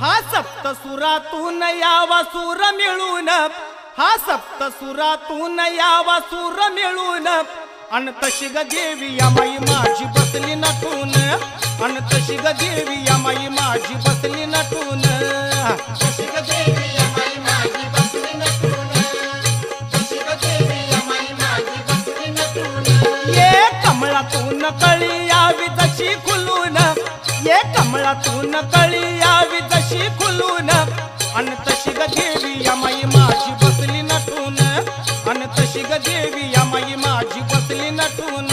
हा सप्त सुरातून यावा सूर मिळून. हा सप्त सुरातून यावा सूर मिळून. अन तशी ग देवी या माई माझी बसली नटून. अन तशी ग देवी या माई माझी बसली नटून. ये कमळातून कळी यावी तशी खुलून. ये कमळातून कळी कशी खुलून अन तशी ग देवी या माई माझी बसली नटून. अन तशी ग देवी या माई माझी बसली नटून.